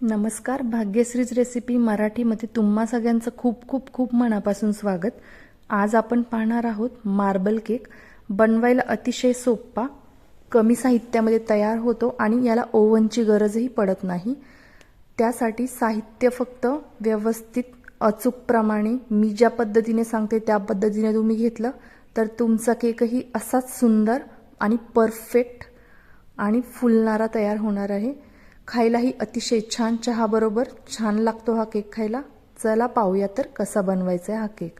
नमस्कार भाग्यश्रीज रेसिपी मराठीमध्ये तुम्हा सगळ्यांचं खूप खूप खूप मनापासून स्वागत. आज आपण पाहणार आहोत मार्बल केक बनवायला अतिशय सोपा कमी साहित्यामध्ये तयार होतो आणि याला ओव्हनची गरजही पडत नाही. त्यासाठी साहित्य फक्त व्यवस्थित अचूकप्रमाणे मी ज्या पद्धतीने सांगते त्या पद्धतीने तुम्ही घेतलं तर तुमचा केकही असाच सुंदर आणि परफेक्ट आणि फुलणारा तयार होणार आहे. खायलाही अतिशय छान चहाबरोबर छान लागतो हा केक खायला. चला पाहूया तर कसा बनवायचा आहे हा केक.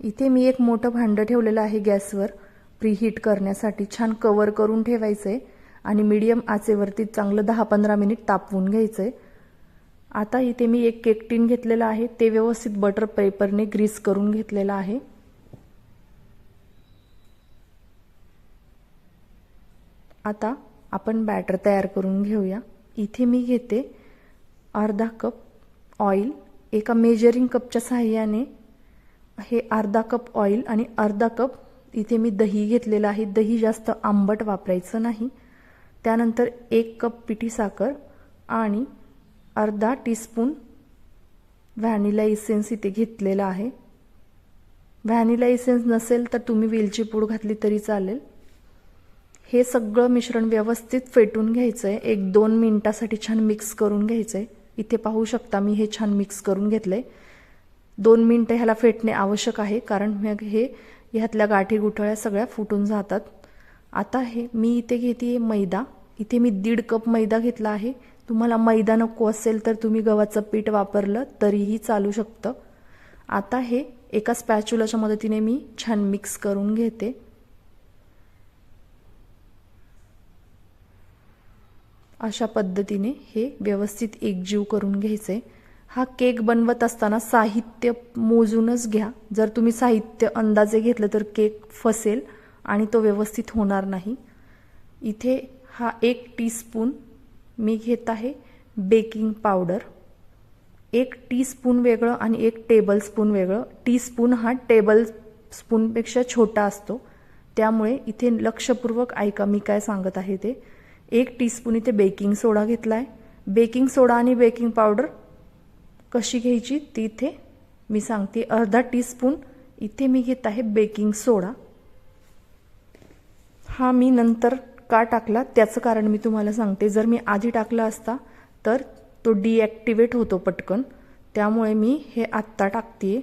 इथे मी एक मोठं भांडं ठेवलेलं आहे गॅसवर. प्रीहीट करण्यासाठी छान कवर करून ठेवायचं आहे आणि मीडियम आचेवरती चांगलं दहा पंधरा मिनिट तापवून घ्यायचं आहे आता इथे मी एक केक टीन घेतलेलं आहे. ते व्यवस्थित बटर पेपरने ग्रीस करून घेतलेलं आहे. आता आपण बॅटर तयार करून घेऊया. इथे मी घेते अर्धा कप ऑइल एका मेजरिंग कपच्या साहाय्याने हे अर्धा कप ऑइल आणि अर्धा कप इथे मी दही घेतलेलं आहे. दही जास्त आंबट वापरायचं नाही. त्यानंतर एक कप पिठी साखर आणि अर्धा टीस्पून व्हॅनिला इसेन्स इथे घेतलेला आहे. व्हॅनिला इसेन्स नसेल तर तुम्ही वेलची पूड घातली तरी चालेल. हे सगळं मिश्रण व्यवस्थित फेटून घ्यायचं आहे एक दोन मिनटासाठी छान मिक्स करून घ्यायचं आहे इथे पाहू शकता मी हे छान मिक्स करून घेतलं आहे दोन मिनटं ह्याला फेटणे आवश्यक आहे कारण मग हे ह्यातल्या गाठी गुठळ्या सगळ्या फुटून जातात. आता हे मी इथे घेते मैदा. इथे मी दीड कप मैदा घेतला आहे. तुम्हाला मैदा नको असेल तर तुम्ही गव्हाचं पीठ वापरलं तरीही चालू शकतं. आता हे एका स्पॅच्युलाच्या मदतीने मी छान मिक्स करून घेते. अशा पद्धतीने हे व्यवस्थित एकजीव करून घ्यायचं. आहे हा केक बनवत असताना साहित्य मोजूनच घ्या. जर तुम्ही साहित्य अंदाजे घेतलं तर केक फसेल आणि तो व्यवस्थित होणार नाही. इथे हा एक टीस्पून मी घेत आहे बेकिंग पावडर एक टीस्पून वेगळं आणि एक टेबलस्पून वेगळं. टीस्पून हा टेबल स्पूनपेक्षा छोटा असतो. त्यामुळे इथे लक्षपूर्वक ऐका मी काय सांगत आहे ते. एक टीस्पून इथे बेकिंग सोडा घेतला आहे बेकिंग सोडा आणि बेकिंग पावडर कशी घ्यायची ती इथे मी सांगते. अर्धा टीस्पून इथे मी घेत आहे बेकिंग सोडा हा मी नंतर का टाकला त्याचं कारण मी तुम्हाला सांगते. जर मी आधी टाकला असता तर तो डिॲक्टिवेट होतो पटकन. त्यामुळे मी हे आत्ता टाकते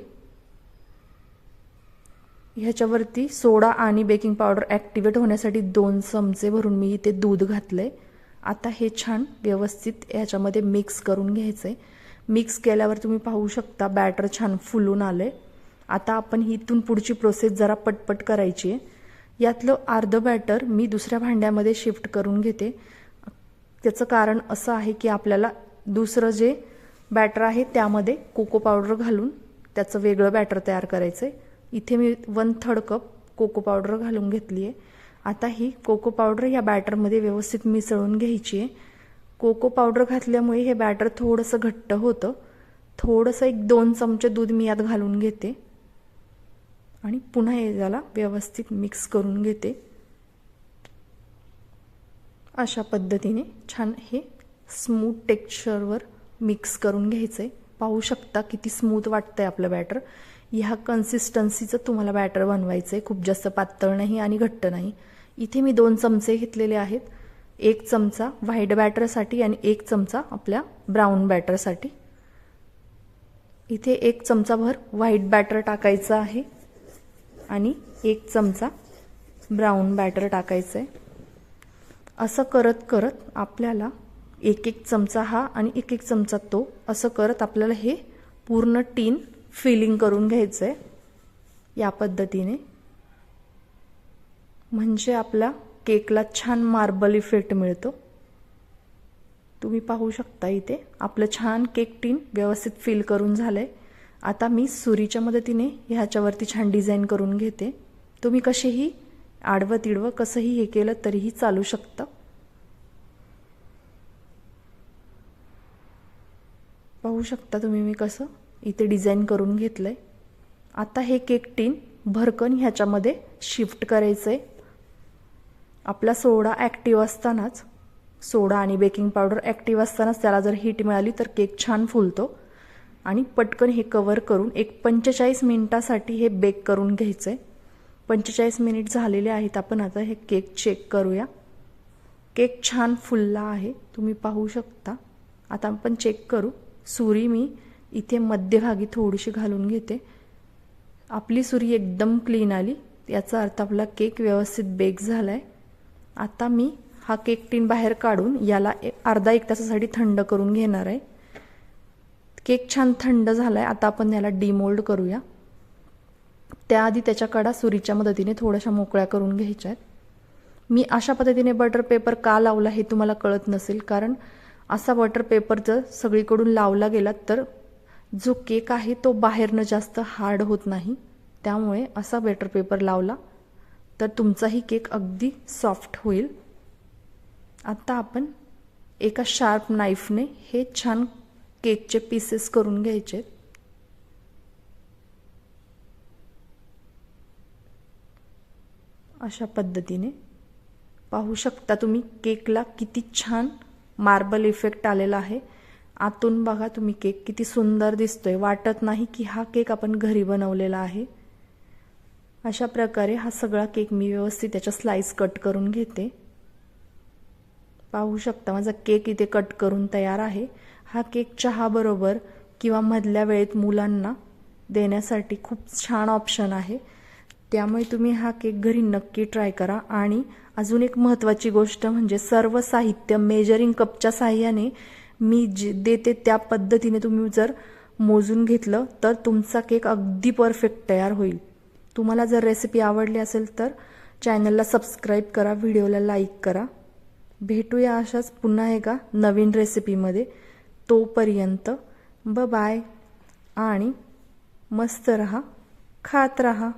ह्याच्यावरती सोडा आणि बेकिंग पावडर ॲक्टिवेट होण्यासाठी दोन चमचे भरून मी इथे दूध घातलंय. आता हे छान व्यवस्थित ह्याच्यामध्ये मिक्स करून घ्यायचं आहे मिक्स केल्यावर तुम्ही पाहू शकता बॅटर छान फुलून आलं आता आपण इथून पुढची प्रोसेस जरा पटपट करायची आहे. यातलं अर्धं बॅटर मी दुसऱ्या भांड्यामध्ये शिफ्ट करून घेते. त्याचं कारण असं आहे की आपल्याला दुसरं जे बॅटर आहे त्यामध्ये कोको पावडर घालून त्याचं वेगळं बॅटर तयार करायचं आहे इथे मी one third cup cocoa powder घालून घेतली आहे आता ही कोको पावडर या बॅटरमध्ये व्यवस्थित मिसळून घ्यायची आहे कोको पावडर घातल्यामुळे हे बॅटर थोडंसं घट्ट होतं. थोडंसं एक दोन चमचे दूध मी यात घालून घेते. आणि पुन्हा याला व्यवस्थित मिक्स करून घेते. अशा पद्धतीने छान हे स्मूथ टेक्स्चरवर मिक्स करून घ्यायचं आहे पाहू शकता किती स्मूथ वाटतं आहे आपलं बॅटर. ह्या कन्सिस्टन्सीचं तुम्हाला बॅटर बनवायचं आहे खूप जास्त पातळ नाही आणि घट्ट नाही. इथे मी दोन चमचे घेतलेले आहेत. एक चमचा व्हाईट बॅटरसाठी आणि एक चमचा आपल्या ब्राऊन बॅटरसाठी इथे एक चमचाभर व्हाईट बॅटर टाकायचं आहे आणि एक चमचा ब्राऊन बॅटर टाकायचं आहे असं करत करत आपल्याला एक एक चमचा हा आणि एक एक चमचा तो असं करत आपल्याला हे पूर्ण टीन फिलिंग करून घ्यायचं आहे या पद्धतीने. म्हणजे आपला केकला छान मार्बल इफेक्ट मिळतो. तुम्ही पाहू शकता इथे आपलं छान केक टीन व्यवस्थित फिल करून झालं आहे आता मी सुरीच्या मदतीने ह्याच्यावरती छान डिझाईन करून घेते. तुम्ही कसेही आडवं तिडवं कसंही हे केलं तरीही चालू शकतं. पाहू शकता तुम्ही मी कसं? इथे डिझाईन करून घेतलं आहे आता हे केक टीन भरकन ह्याच्यामध्ये शिफ्ट करायचं आहे आपला सोडा ॲक्टिव्ह असतानाच सोडा आणि बेकिंग पावडर ॲक्टिव्ह असतानाच त्याला जर हीट मिळाली तर केक छान फुलतो. आणि पटकन हे कवर करून एक पंचेचाळीस मिनिटासाठी हे बेक करून घ्यायचं आहे पंचेचाळीस मिनिट झालेले आहेत आपण आता हे केक चेक करूया. केक छान फुलला आहे तुम्ही पाहू शकता. आता आपण चेक करू. सुरी मी इथे मध्यभागी थोडीशी घालून घेते. आपली सुरी एकदम क्लीन आली. याचा अर्थ आपला केक व्यवस्थित बेक झाला आहे आता मी हा केक टीन बाहेर काढून याला अर्धा एक तासासाठी थंड करून घेणार आहे. केक छान थंड झाला आहे आता आपण याला डिमोल्ड करूया. त्याआधी त्याच्या कडा सुरीच्या मदतीने थोड्याशा मोकळ्या करून घ्यायच्या आहेत. मी अशा पद्धतीने बटर पेपर का लावला हे तुम्हाला कळत नसेल कारण असा बटर पेपर जर सगळीकडून लावला गेला तर जो केक आहे तो बाहेरनं जास्त हार्ड होत नाही त्यामुळे असा बेटर पेपर लावला तर तुमचाही केक अगदी सॉफ्ट होईल. आता आपण एका शार्प नाईफने हे छान केकचे पीसेस करून घ्यायचे. अशा पद्धतीने. पाहू शकता तुम्ही केकला किती छान मार्बल इफेक्ट आलेला आहे. आतून बघा तुम्ही केक किती सुंदर दिसतोय. वाटत नाही की हा केक आपण घरी बनवलेला आहे. अशा प्रकारे हा सगळा केक मी व्यवस्थित त्याच्या स्लाइस कट करून घेते. पाहू शकता माझा केक इथे कट करून तयार आहे. हा केक चहाबरोबर किंवा मधल्या वेळेत मुलांना देण्यासाठी खूप छान ऑप्शन आहे. त्यामुळे तुम्ही हा केक घरी नक्की ट्राय करा. आणि अजून एक महत्त्वाची गोष्ट म्हणजे सर्व साहित्य मेजरिंग कपच्या साह्याने मी जे देते त्या पद्धतीने तुम्ही जर मोजून घेतलं तर तुमचा केक अगदी परफेक्ट तयार होईल. तुम्हाला जर रेसिपी आवडली असेल तर चॅनलला सबस्क्राईब करा व्हिडिओला लाईक करा. भेटूया अशाच पुन्हा एका नवीन रेसिपीमध्ये तोपर्यंत ब बाय आणि मस्त रहा खात रहा.